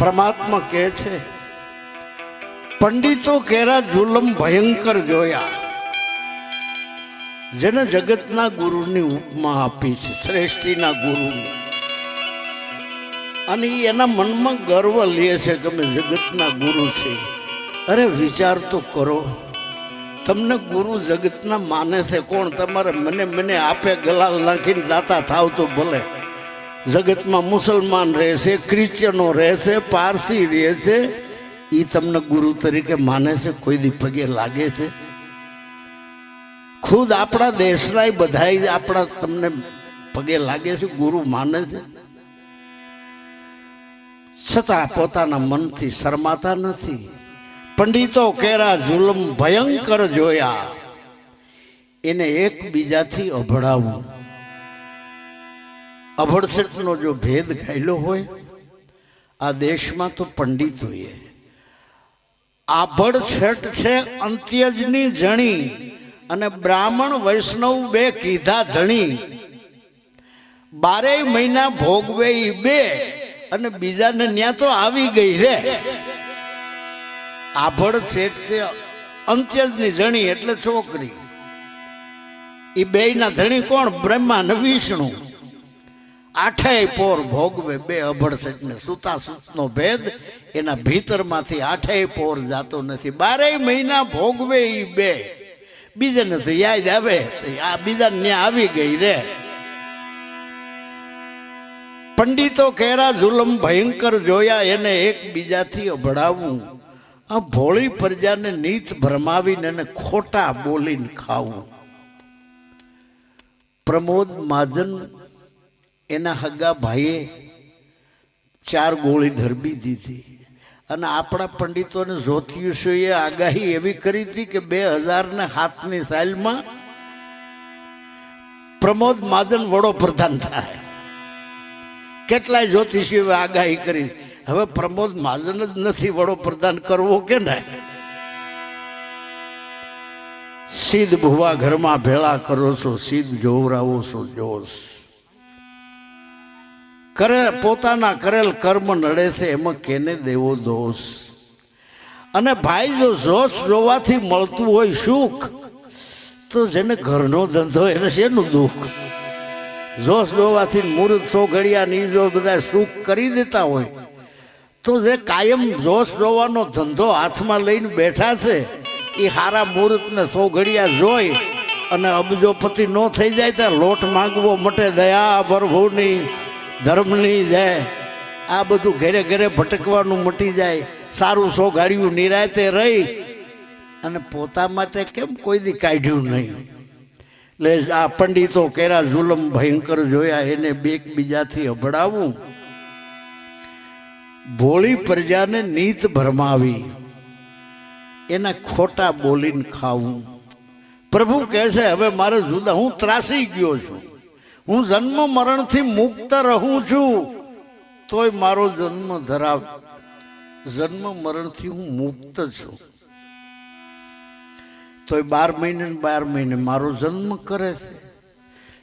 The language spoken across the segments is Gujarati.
પરમાત્મા કહે છે, પંડિતો કેરા જુલમ ભયંકર જોયા. જેને જગતના ગુરુની ઉપમા આપી છે, શ્રેષ્ઠીના ગુરુની. અને એના મનમાં ગર્વ લે છે કે અમે જગતના ગુરુ છે અરે વિચાર તો કરો, તમને ગુરુ જગતના માને છે, કોણ? તમારે મને મને આપે ગલાલ નાખીને દાતા થાવ તો ભલે. જગતમાં મુસલમાન રહે છે ક્રિશ્ચનો રહે છે પારસી રહે છે એ તમને ગુરુ તરીકે માને છે, કોઈ દી પગે લાગે છે. ખુદ આપણા દેશના બધા આપણા તમને પગે લાગે છે, ગુરુ માને છે. છતાં પોતાના મનથી શરમાતા નથી. પંડિતો કેરા જુલમ ભયંકર જોયા. એને એકબીજાથી અભડાવવું અભડસેટનો જો ભેદ ગાયલો હોય, આ દેશમાં તો પંડિત હોઈએ આભડસેટ છે અંત્યજની જણી અને બ્રાહ્મણ વૈષ્ણવ બે કીધા ધણી. બારેય મહિના ભોગવે ઈ બે અને બીજાને ન્યા તો આવી ગઈ રે. આભડ શેઠ છે અંત્યજની જણી એટલે છોકરી. એ બેયના ધણી કોણ? બ્રહ્મા ને વિષ્ણુ. આઠેય પોર ભોગવે, બે અભડ શેઠને સુતા સુતનો ભેદ, એના ભીતરમાંથી આઠેય પોર જાતો નથી. બારેય મહિના ભોગવે એ બે. બીજાને નથી યાદ આવે આ બીજા ને આવી ગઈ રે. પંડિતો કેરા જુલમ ભયંકર જોયા એને એકબીજાથી અભડાવવું આ ભોળી પ્રજાને નીત ભરમાવીને એને ખોટા બોલીને ખાવું. પ્રમોદ મહાજન એના હગા ભાઈએ ચાર ગોળી ધરબી દીધી. અને આપણા પંડિતોને જ્યોતિષોએ આગાહી એવી કરી હતી કે બે હજારના હાથની સાઇલમાં પ્રમોદ મહાજન વડોપ્રધાન થાય. કેટલાય જ્યોતિષીઓએ આગાહી કરી. હવે પ્રમોદ મહાજન જ નથી વડોપ્રધાન કરવો કે ને? સીધ ભુવા ઘરમાં ભેળા કરો છો, સીધ જોવરાવો છો, જોશ. કરે, પોતાના કરેલ કર્મ નડે છે, એમાં કેને દેવો દોષ? અને ભાઈ જો જોશ જોવાથી મળતું હોય સુખ, તો જેને ઘરનો ધંધો એને શેનું દુઃખ? જોશ જોવાથી મુહૂર્ત સો ઘડિયા ની જો બધા સુખ કરી દેતા હોય. તો જે કાયમ જોશ જોવાનો ધંધો હાથમાં લઈને બેઠા છે, એ હારા મુહૂર્તને સો ઘડિયા જોઈ અને અબજોપતિ ન થઈ જાય ત્યાં લોટ માંગવો મટે, દયા પ્રભુની ધર્મની જાય આ બધું ઘરે ઘરે ભટકવાનું મટી જાય, સારું સો ગાડીયું નિરાયતે રહી અને પોતા માટે કેમ કોઈ દી કાઢ્યું નહીં? એટલે આ પંડિતો કેરા જુલમ ભયંકર જોયા, એને બે બીજાથી અભડાવવું ભોળી પ્રજાને નીત ભરમાવી, એના ખોટા બોલીને ખાવું. પ્રભુ કહે છે, હવે મારે જુદા, હું ત્રાસી ગયો છું. હું જન્મ મરણથી મુક્ત રહું છું, તોય મારો જન્મ ધરાવ, જન્મ મરણથી હું મુક્ત છું. તોય બાર મહિને બાર મહિને મારો જન્મ કરે છે.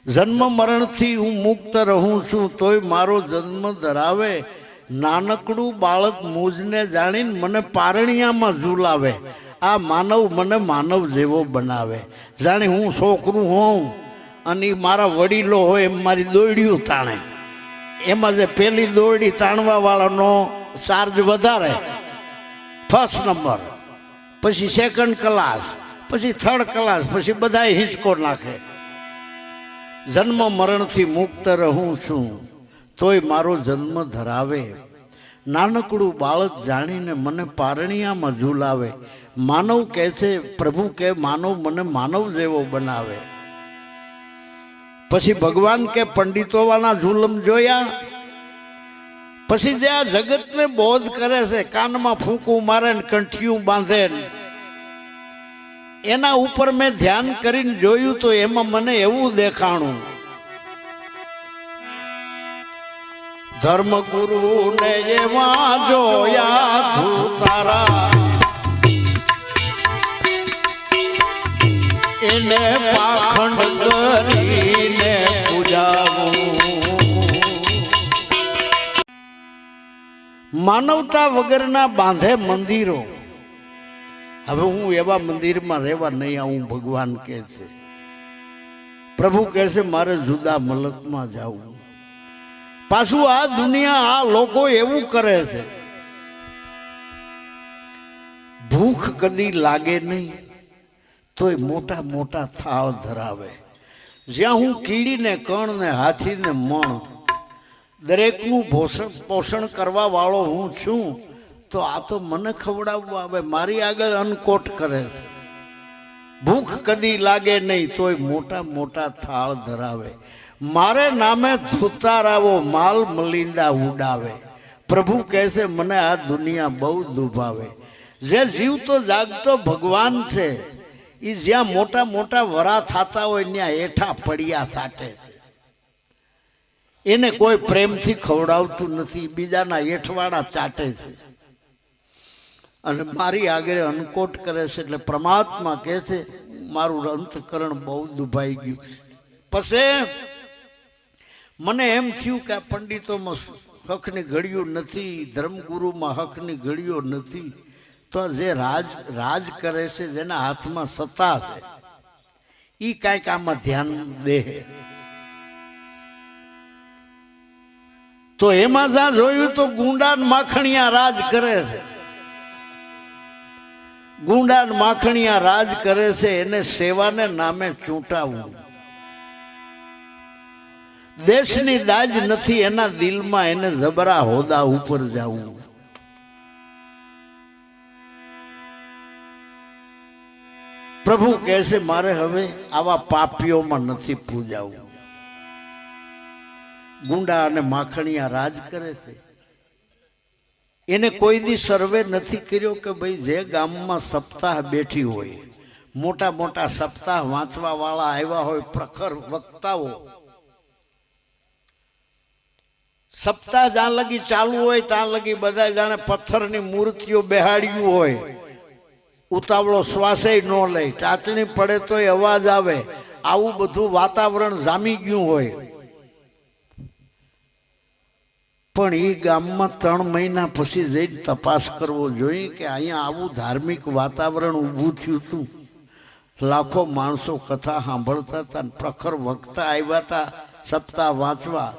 જન્મ મરણથી હું મુક્ત રહું છું, તોય મારો જન્મ ધરાવે નાનકડું બાળક મૂજને જાણીને મને પારણિયામાં ઝૂલાવે. આ માનવ મને માનવ જેવો બનાવે. જાણે હું છોકરું હોઉં. અને મારા વડીલો હોય એમ મારી દોડ્યું તાણે. એમાં જે પેલી દોરડી તાણવા વાળાનો ચાર્જ વધારે. ફર્સ્ટ નંબર પછી સેકન્ડ ક્લાસ પછી થર્ડ ક્લાસ પછી બધા હિંચકો નાખે. જન્મ મરણથી મુક્ત રહું છું. તોય મારો જન્મ ધરાવે. નાનકડું બાળક જાણીને મને પારણિયામાં ઝૂલાવે. માનવ કહે છે, પ્રભુ કે માનવ મને માનવ જેવો બનાવે. પછી ભગવાન કે પંડિતોવાના ઝુલમ જોયા. પછી જે આ જગતને બોધ કરે છે, કાનમાં ફૂંકું મારે ને કંઠિયું બાંધે ને, એના ઉપર મેં ધ્યાન કરીને જોયું તો એમાં મને એવું દેખાણું. ધર્મગુરુ ને એવા જોયા ધૂતારા. એને પાખંડ કરીને માનવતા વગરના બાંધે મંદિરો. હવે હું એવા મંદિરમાં રહેવા નહીં આવું, ભગવાન કહે છે. પ્રભુ કહે છે, મારે જુદા મલકમાં જવું. પાછું આ દુનિયા આ લોકો એવું કરે છે. ભૂખ કદી લાગે નહીં, તોય મોટા મોટા થાળ ધરાવે. જ્યાં હું કીડીને કણ ને હાથીને મણ, દરેકનું પોષણ પોષણ કરવા વાળો હું છું, તો આ તો મને ખવડાવવા આવે, મારી આગળ અનકોટ કરે છે. ભૂખ કદી લાગે નહીં, તોય મોટા મોટા થાળ ધરાવે. મારે નામે ધુતારાવો માલ મલિંદા ઉડાવે. પ્રભુ કહે છે, મને આ દુનિયા બહુ દુભાવે. જે જીવતો જાગતો ભગવાન છે એ જ્યાં મોટા મોટા વરા થતા હોય ત્યાં હેઠા પડ્યા સાટે એને કોઈ પ્રેમથી ખવડાવતું નથી, બીજાના હેઠવાળા ચાટે છે. અને મારી આગળ અનકોટ કરે છે એટલે પરમાત્મા કહે છે, મારું અંતકરણ બહુ દુભાઈ ગયું. પછી મને એમ થયું કે આ પંડિતોમાં હકની ઘડીઓ નથી, ધર્મગુરુમાં હકની ઘડીઓ નથી. તો જે રાજ રાજ કરે છે, જેના હાથમાં સત્તા છે એ કાંઈક આમાં ધ્યાન દે. તો એમાં જ્યાં જોયું તો ગુંડા માખણિયા રાજ કરે છે. ગુંડા માખણિયા રાજ કરે છે, એને સેવાને નામે ચૂંટાવવું દેશની દાજ નથી, એના દિલમાં એને જબરા હોદા ઉપર જવું. પ્રભુ કહે છે, મારે હવે આવા પાપીઓમાં નથી પૂજાવું. ગુંડા અને માખણિયા રાજ કરે છે. એને કોઈ દી સર્વે નથી કર્યો કે ભાઈ જે ગામમાં સપ્તાહ બેઠી હોય, મોટા મોટા સપ્તાહ વાંચવા વાળા આવ્યા હોય, પ્રખર વક્તાઓ. સપ્તાહ જ્યાં લગી ચાલુ હોય, ત્યાં લગી બધા જાણે પથ્થરની મૂર્તિઓ બેહાડ્યું હોય. ઉતાવળો શ્વાસે ન લે ચાચણી પડે તોય અવાજ આવે. આવું બધું વાતાવરણ જામી ગયું હોય. પણ એ ગામમાં ત્રણ મહિના પછી જઈને તપાસ કરવો જોઈએ કે અહીંયા આવું ધાર્મિક વાતાવરણ ઊભું થયું હતું લાખો માણસો કથા સાંભળતા હતા પ્રખર વક્તા આવ્યા હતા સપ્તાહ વાંચવા.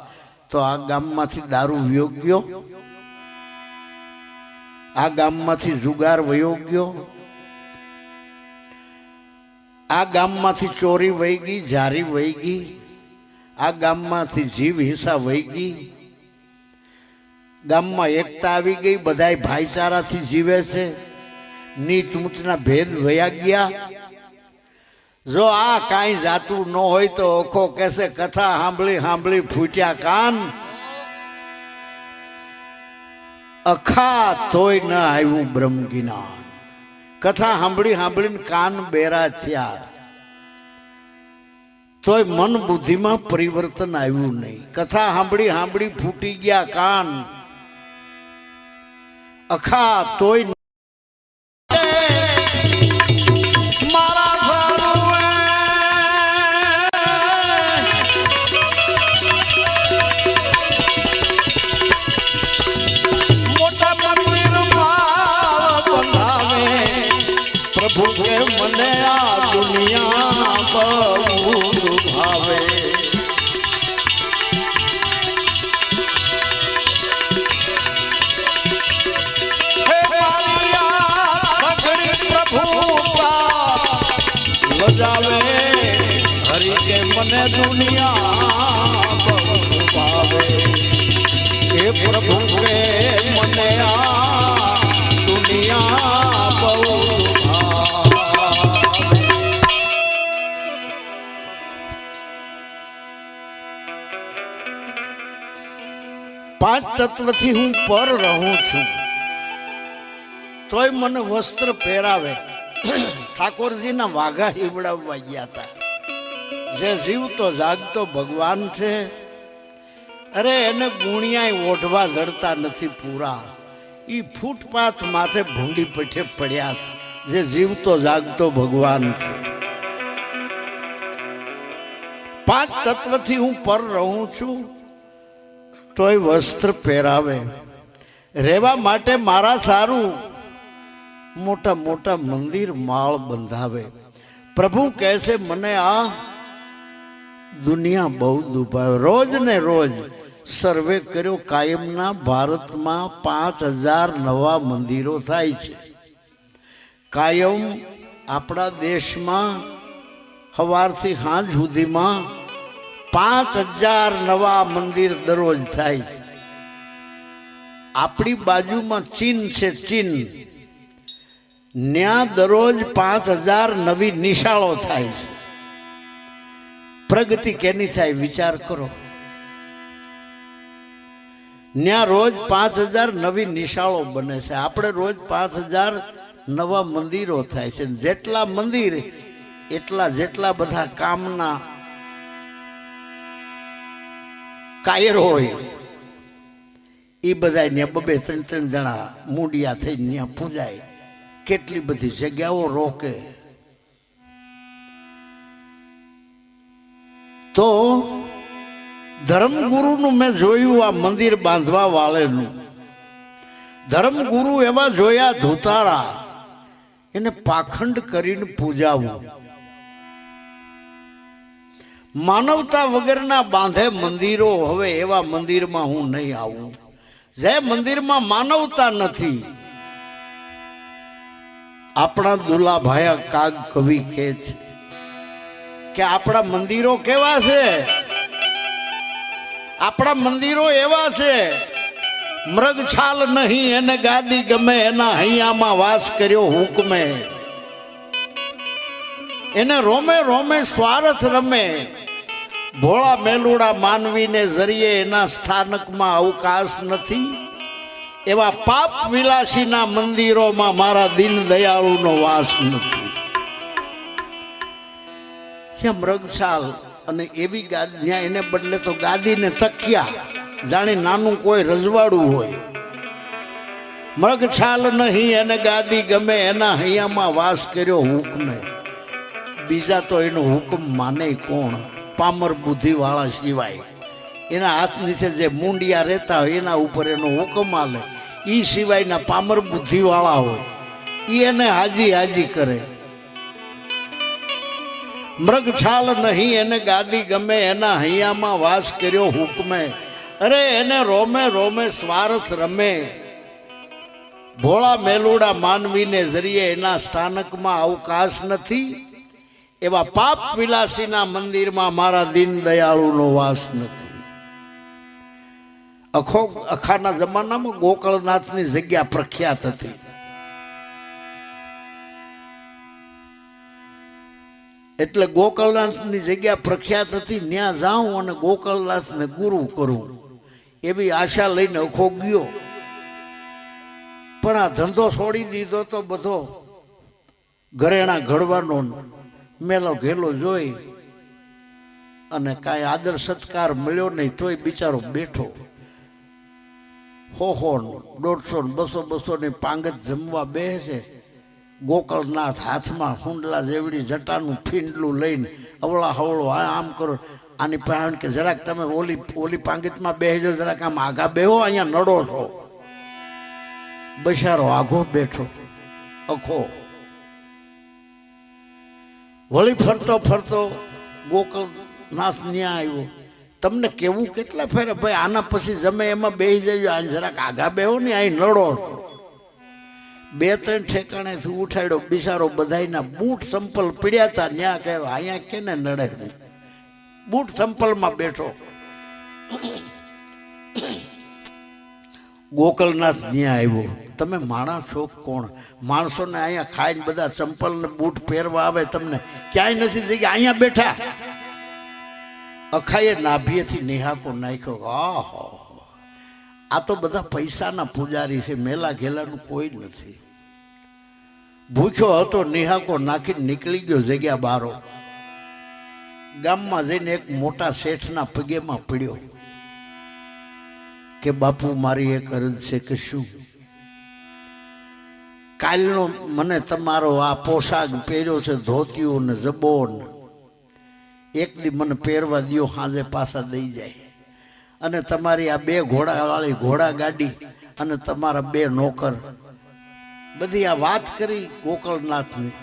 તો આ ગામમાંથી દારૂ વ્યો ગયો? આ ગામમાંથી જુગાર વયો ગયો? આ ગામમાંથી ચોરી વહી ગઈ જારી વહી ગઈ. આ ગામમાંથી જીવ હિંસા વહી ગઈ. ગામમાં એકતા આવી ગઈ બધા ભાઈચારાથી જીવે છે. નીચ ઊંચના ભેદ વયા ગયા. જો આ કાંઈ જાતું ન હોય તો ઓખો કહેશે, કથા સાંભળી સાંભળી, ફૂટ્યા કાન. અખા તોય ન આવ્યું બ્રહ્મ જ્ઞાન કથા સાંભળી સાંભળીને કાન બેરા થયા. તોય મન બુદ્ધિમાં પરિવર્તન આવ્યું નહીં. કથા સાંભળી સાંભળી ફૂટી ગયા કાન. અખા તોય સગડી પ્રભુતા લજાવે હરી કે મને દુનિયા ભાવે હે પ્રભુ કે મને આ દુનિયા બહુ પાંચ તત્વથી હું પર રહું છું. તોય મને વસ્ત્ર પહેરાવે. ઠાકોરજીના વાઘા હીવડાવવા ગયા હતા. જે જીવતો જાગતો ભગવાન છે. અરે એને ગુણિયાય ઓઢવા જડતા નથી પૂરા. એ ફૂટપાથ માથે ભૂંડી પેઠે પડ્યા છે. જે જીવતો જાગતો ભગવાન છે. પાંચ તત્વથી હું પર રહું છું. તોય વસ્ત્ર પહેરાવે. રહેવા માટે મારા સારું મોટા મોટા મંદિર માળ બંધાવે. પ્રભુ કહે છે, મને આ દુનિયા બહુ દુભાવે. રોજ ને રોજ સર્વે કર્યો, કાયમના ભારતમાં પાંચ હજાર નવા મંદિરો થાય છે. કાયમ આપણા દેશમાં સવારથી સાંજ સુધીમાં પાંચ હજાર નવા મંદિર દરરોજ થાય. આપણી બાજુમાં ચીન છે, ચીન. ન્યા દરરોજ પાંચ હજાર નવી નિશાળો થાય છે. પ્રગતિ કેની થાય વિચાર કરો. ન્યા રોજ પાંચ હજાર નવી નિશાળો બને છે. આપણે રોજ પાંચ હજાર નવા મંદિરો થાય છે. જેટલા મંદિર, એટલા જેટલા બધા કામના કાયર હોય. એ બધા ત્યાં બબે ત્રણ ત્રણ જણા મૂડિયા થઈને ત્યાં પૂજાય. કેટલી બધી જગ્યાઓ રોકે. તો ધર્મગુરુનું મેં જોયું આ મંદિર બાંધવા વાળેનું. ધર્મગુરુ એવા જોયા ધુતારા. એને પાખંડ કરીને પૂજાવું. માનવતા વગરના બાંધે મંદિરો, હવે એવા મંદિરમાં હું નહીં આવું. જે મંદિરમાં માનવતા નથી, આપણા દુલાભાયા કાગ કવિ કહે છે કે આપણા મંદિરો કેવા છે? આપણા મંદિરો એવા છે, મૃગછાલ નહીં, એને ગાદી ગમે, એના હૈયામાં વાસ કર્યો હુકમે. એને રોમે રોમે સ્વાર્થ રમે. ભોળા મેલુડા માનવીને જરીએ એના સ્થાનકમાં અવકાશ નથી. એવા પાપ વિલાસીના મંદિરોમાં મારા દિન દયાળુનો વાસ નથી. છે મૃગશાલ અને એવી ગાદ્યા એને બદલે તો ગાદીને તકિયા. જાણે નાનું કોઈ રજવાડું હોય. મૃગછાલ નહીં, એને ગાદી ગમે, એના હૈયામાં વાસ કર્યો હુકમે બીજા તો એનો હુકમ માને કોણ? પામર બુદ્ધિવાળા સિવાય. એના હાથ નીચે જે મુંડિયા રહેતા હોય, એના ઉપર એનો હુકમ આલે. એ સિવાયના પામર બુદ્ધિવાળા હોય. એ એને હાજી હાજી કરે. મૃગછાલ નહીં, એને ગાદી ગમે, એના હૈયામાં વાસ કર્યો હુકમે. અરે એને રોમે રોમે સ્વાર્થ રમે. ભોળા મેલુડા માનવીને જરીએ એના સ્થાનકમાં અવકાશ નથી. એવા પાપ વિલાસીના મંદિરમાં મારા દીન દયાળુનો વાસ નથી. અખો અખાના જમાનામાં ગોકળનાથની જગ્યા પ્રખ્યાત હતી. એટલે ગોકળનાથની જગ્યા પ્રખ્યાત હતી ત્યાં જાઉં અને ગોકળનાથને ગુરુ કરું. એવી આશા લઈને અખો ગયો. પણ આ ધંધો છોડી દીધો તો બધો ઘરેણા ઘડવાનો મેલો ઘેલો જોઈ અને કાંઈ આદર સત્કાર મળ્યો નહીં તોય બિચારો બેઠો. હો દોઢસો બસો બસો ની પાંગત જમવા બેસે. ગોકળનાથ હાથમાં હુંડલા જેવડી જટાનું ફીંડલું લઈને અવળા હવળો આ આમ કરો. આની પાસે કે જરાક તમે ઓલી ઓલી પાંગતમાં બેસજો, જરાક આમ આઘા બેહો, અહીંયા નડો છો. બૈસારો આઘો બેઠો. અખો વળી ફરતો ફરતો ગોકળનાથ ન્યા આવ્યો. તમને કેવું કેટલા ફેરે? ભાઈ, આના પછી જમે એમાં બેસી જજો. આ જરાક આઘા બેહો ને અહીં નડો. બે ત્રણ ઠેકાણેથી ઉઠાડ્યો. બિચારો બધાયના બૂટ સંપલ પીડ્યા હતા ન્યા કહેવાય અહીંયા કેને નડે? બૂટ સંપલમાં બેઠો. ગોકળનાથ ત્યાં આવ્યો. તમે માણસ છો કોણ? માણસોને અહીંયા ખાઈને બધા ચંપલ ને બૂટ પહેરવા આવે તમને. ક્યાંય નથી જગ્યા અહીંયા બેઠા. અખાએ નાભીએથી નિહાકો નાખ્યો. આહો આ તો બધા પૈસાના પૂજારી છે, મેલા ઘેલાનું કોઈ નથી. ભૂખ્યો હતો, નિહાકો નાખીને નીકળી ગયો જગ્યા બારો. ગામમાં જઈને એક મોટા શેઠના પગેમાં પડ્યો. કે બાપુ, મારી એક અરજ છે કે શું? કાલનો મને તમારો આ પોશાક પહેર્યો છે, ધોતિયું ને જબો ને એક દી મને પહેરવા દ્યો સાંજે પાછા દઈ જાય. અને તમારી આ બે ઘોડાવાળી ઘોડા ગાડી અને તમારા બે નોકર. બધી આ વાત કરી ગોકળનાથની.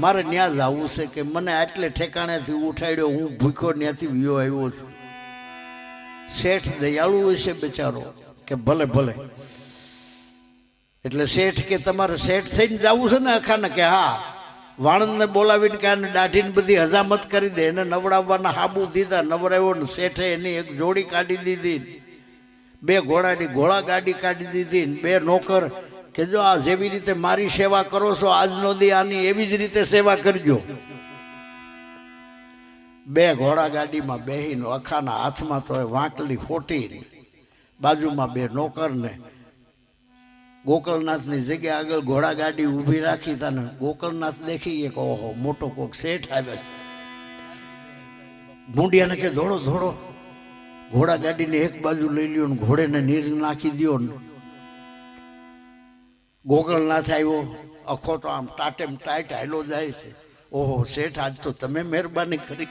મારે ત્યાં જ આવવું છે કે મને આટલે ઠેકાણેથી ઉઠાડ્યો, હું ભૂખ્યો ત્યાંથી વિયો આવ્યો છું. શેઠ દયાળુ હશે બિચારો, કે ભલે ભલે. એટલે શેઠ કે તમારે શેઠ થઈને જવું છે ને અખાને કે હા વાણંદને બોલાવીને કે દાઢીને બધી હજામત કરી દે, એને નવડાવવાના હાબુ દીધા નવડાવ્યો ને શેઠે એની એક જોડી કાઢી દીધી બે ઘોડાની ઘોડા ગાડી કાઢી દીધી બે નોકર કે જો આ જેવી રીતે મારી સેવા કરો છો, આજનો દી આની એવી જ રીતે સેવા કરજો. બે ઘોડા ગાડીમાં બેહીને અખાના હાથમાં તો એ વાંકલી ફોટી બાજુમાં બે નોકરને ગોકળનાથની જગ્યા આગળ ઘોડા ગાડી ઊભી રાખી તને ગોકળનાથ દેખી એક, ઓહો, મોટો કોક શેઠ આવે ભૂંડિયાને કે ધોડો ધોડો ઘોડા ગાડીને એક બાજુ લઈ લ્યો ને ઘોડેને નીર નાખી દ્યો ને. ગોકળનાથ આવ્યો, અખો તો આમ ટાટેમ ટાઈટ હાલો જાય છે. ઓહો, શેઠ, આજ તો તમે મહેરબાની કરી.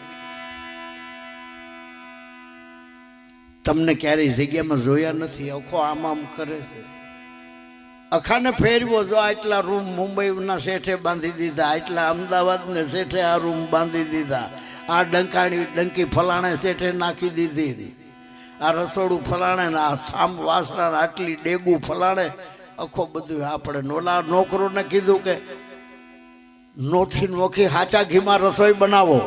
તમને ક્યારેય જગ્યામાં જોયા નથી, અખો આમ આમ કરે છે. અખાને ફેરવો જો આટલા રૂમ મુંબઈના શેઠે બાંધી દીધા, આટલા અમદાવાદને શેઠે આ રૂમ બાંધી દીધા, આ ડંકાણી ડંકી ફલાણે શેઠે નાખી દીધી. આ રસોડું ફલાણે ને આ સામ વાસણા આટલી ડેગું ફલાણે, આખો બધું આપણે નોલા નોકરોને કીધું કે, નોથી નોખી હાચા ઘીમાં રસોઈ બનાવો.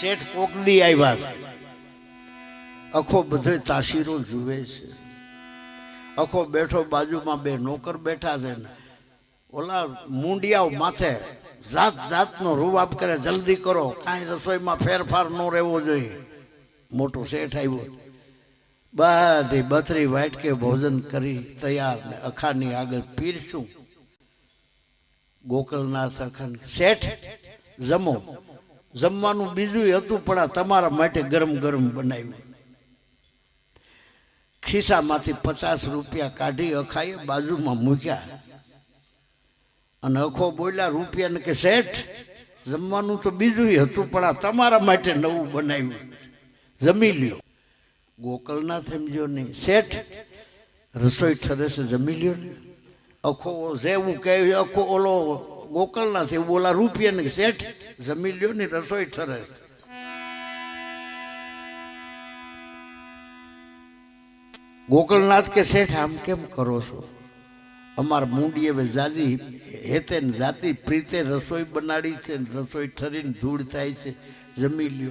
શેઠ કોકદી આવ્યા આખો બધો તાસીરો જુએ છે. આખો બેઠો બાજુમાં બે નોકર બેઠા છે ને. ઓલા મુંડિયાઓ માથે જાત જાતનો રૂવાબ કરે, જલ્દી કરો, કાંઈ રસોઈમાં ફેરફાર ન રહેવો જોઈએ. મોટું શેઠ આવ્યો. બધી બથરી વાટકે ભોજન કરી તૈયાર ને અખાની આગળ પીરશું. ગોકળનાથ અખાન, શેઠ, જમો. જમવાનું બીજું હતું પણ આ તમારા માટે ગરમ ગરમ બનાવ્યું. ખિસ્સામાંથી પચાસ રૂપિયા કાઢી અખાઈ બાજુમાં મૂક્યા. અને અખો બોલ્યા, રૂપિયાને કે શેઠ, જમવાનું તો બીજું હતું, પણ આ તમારા માટે નવું બનાવ્યું. જમી લ્યો. ગોકળનાથ સમજો નહીં શેઠ, રસોઈ ઠરે છે, જમી લ્યો ને. અખો જેવું કહે, અખો ઓલો ગોકળનાથ એવું ઓલા રૂપિયાને શેઠ, જમી લ્યો ને, રસોઈ ઠરે ગોકળનાથ કે શેઠ, આમ કેમ કરો છો? અમાર મૂંડી હવે જાજી હેતે જાતિ, પ્રીતે રસોઈ બનાડી છે રસોઈ ઠરીને ધૂળ થાય છે, જમી લ્યો.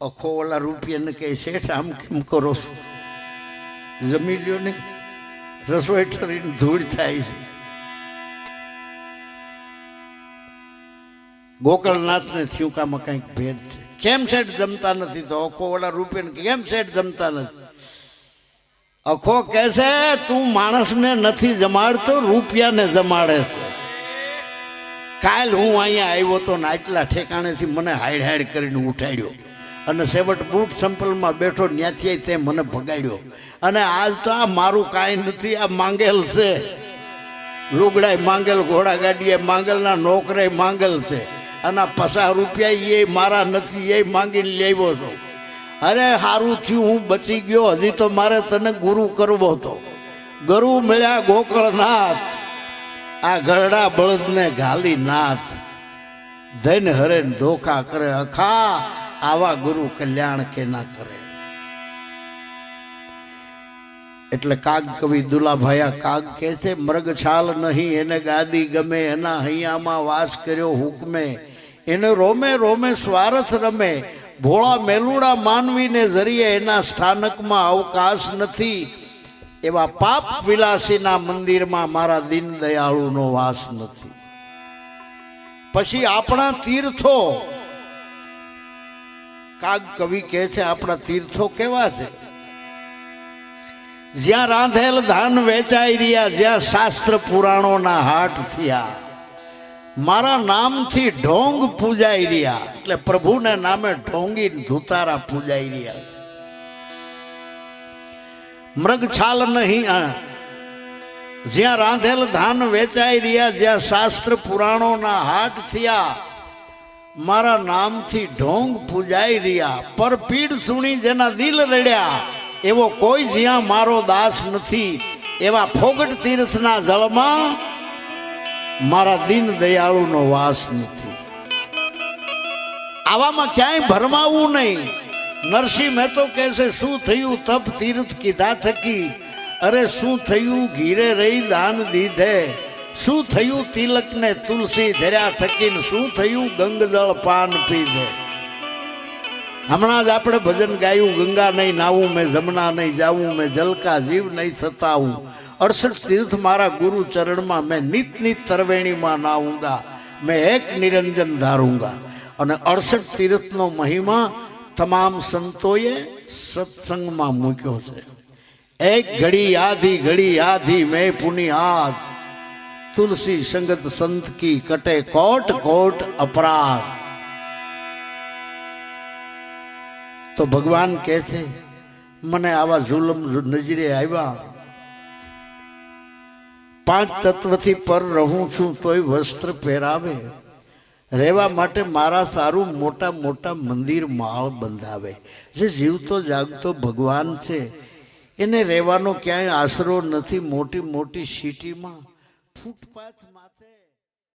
અખો ઓલા રૂપિયાને કહે, શેઠ, આમ કેમ કરો છો? જમી લ્યો ને. રસોઈ ઠરીને ધૂળ થાય છે. ગોકળનાથને થયુકામાં કંઈક ભેદ છે. કેમ શેઠ જમતા નથી? તો અખો ઓલા રૂપિયાને કેમ શેઠ જમતા નથી? અખો કહેશે તું માણસને નથી જમાડતો, રૂપિયાને જમાડે છે. કાલ હું અહીંયા આવ્યો તો ને આટલા ઠેકાણેથી મને હાઈડ હાઈડ કરીને ઉઠાડ્યો અને સેવટ બૂટ સંપલમાં બેઠો ન્યાથી તે મને ભગાડ્યો. અને આજ તો આ મારું કાંઈ નથી, આ માંગેલ છે. લુગડાય માંગેલ, ઘોડા ગાડીએ માંગેલના નોકરે માંગેલ છે. અને પચાસ રૂપિયા એ મારા નથી એ માંગીને લેવો છું. અરે સારું થયું, હું બચી ગયો. હજી તો મારે તને ગુરુ કરવો હતો. ગુરુ મળ્યા ગોકળનાથ. આ ગરડા બળદને ઘાલી નાથ. ધન હરે ધોખા કરે. અખા, આવા ગુરુ કલ્યાણ કે ના કરે. એટલે કાગ કવિ દુલાભાયા કાગ કે છે મૃગ છાલ નહીં, એને ગાદી ગમે, એના હૈયામાં વાસ કર્યો હુકમે. એને રોમે રોમે સ્વાર્થ રમે. ભોળા મેલુડા માનવીને જરીએ એના સ્થાનકમાં અવકાશ નથી, એવા પાપ વિલાસીના મંદિરમાં મારા દીન દયાળુનો વાસ નથી. પછી આપણા તીર્થો, કાગ કવિ કહે છે, આપણા તીર્થો કેવા છે? જ્યાં રાંધેલ ધાન વેચાઈ રહ્યા, જ્યાં શાસ્ત્ર પુરાણોના હાટ થયા. મારા નામથી ઢોંગ પૂજાઈ રહ્યા. એટલે પ્રભુને નામે ઢોંગી ધુતારા પૂજાઈ રહ્યા. મૃગછાલ નહીં જ્યાં રાંધેલ ધાન વેચાઈ રહ્યા, જ્યાં શાસ્ત્ર પુરાણોના હાટ થયા, મારા નામથી ઢોંગ પૂજાઈ રહ્યા. પર પીડ સુણી જેના દિલ રડ્યા, એવો કોઈ જ્યાં મારો દાસ નથી. એવા ફોગટ તીર્થના જળમાં મારા દીન દયાળુનો વાસ નથી. આવામાં ક્યાંય ભરમાવું નહીં. નરસિંહ મહેતો કહે છે શું થયું? તપ તીર્થ કીધા થકી? અરે શું થયું? ઘીરે રહી દાન દીધે. શું થયું? તિલકને તુલસી ધર્યા થકીને શું થયું? ગંગજળ પાન પીધે. હમણાં જ આપણે ભજન ગાયું, ગંગા નહીં નાવું, મેં જમના નહીં જાવું, મેં જલકા જીવ નહીં થતાવું અડસઠ તીર્થ મારા ગુરુ ચરણમાં મેં નિત નિત તરવેણીમાં નાઉંગા મેં એક નિરંજન ધારુંગા. અને અડસઠ તીર્થનો મહિમા તમામ સંતોએ સત્સંગમાં મૂક્યો છે. એક ઘડી આધી ઘડી આધી મેં પુની આધ તુલસી સંગત સંત કી કટે કોટ કોટ અપરાધ. તો ભગવાન કહે છે, મને આવા જુલમ નજરે આવ્યા. પાંચ તત્વથી પર રહું છું તોય વસ્ત્ર પહેરાવે. રહેવા માટે મારા સારું મોટા મોટા મંદિર માળ બંધાવે. જે જીવતો જાગતો ભગવાન છે. એને રહેવાનો ક્યાંય આશરો નથી મોટી મોટી સિટીમાં. ફૂટપાથ